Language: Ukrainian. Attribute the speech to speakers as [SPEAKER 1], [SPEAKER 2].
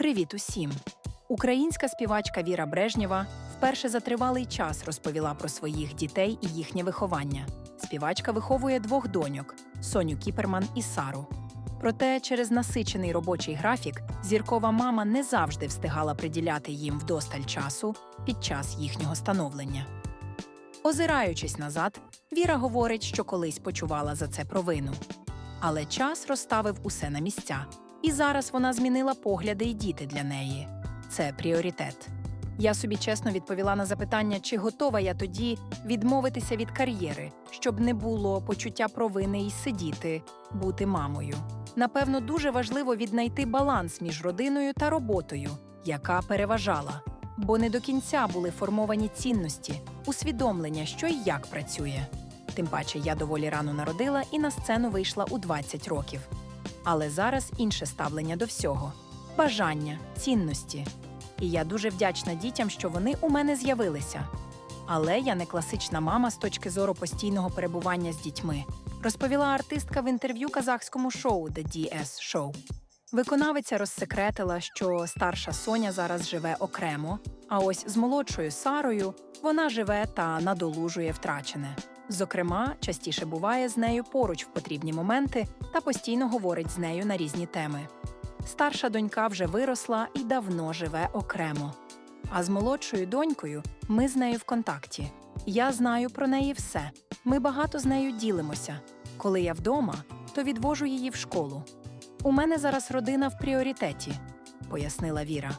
[SPEAKER 1] Привіт усім! Українська співачка Віра Брежнєва вперше за тривалий час розповіла про своїх дітей і їхнє виховання. Співачка виховує двох доньок Соню Кіперман і Сару. Проте через насичений робочий графік зіркова мама не завжди встигала приділяти їм вдосталь часу під час їхнього становлення. Озираючись назад, Віра говорить, що колись почувала за це провину. Але час розставив усе на місця, і зараз вона змінила погляди і діти для неї. Це пріоритет. Я собі чесно відповіла на запитання, чи готова я тоді відмовитися від кар'єри, щоб не було почуття провини і сидіти, бути мамою. Напевно, дуже важливо віднайти баланс між родиною та роботою, яка переважала, бо не до кінця були формовані цінності, усвідомлення, що і як працює. Тим паче я доволі рано народила і на сцену вийшла у 20 років. Але зараз інше ставлення до всього бажання, цінності. І я дуже вдячна дітям, що вони у мене з'явилися. Але я не класична мама з точки зору постійного перебування з дітьми, розповіла артистка в інтерв'ю казахському шоу The DS Show. Виконавиця розсекретила, що старша Соня зараз живе окремо, а ось з молодшою Сарою вона живе та надолужує втрачене. Зокрема, частіше буває з нею поруч в потрібні моменти та постійно говорить з нею на різні теми. Старша донька вже виросла і давно живе окремо. А з молодшою донькою ми з нею в контакті. Я знаю про неї все. Ми багато з нею ділимося. Коли я вдома, то відвожу її в школу. У мене зараз родина в пріоритеті, пояснила Віра.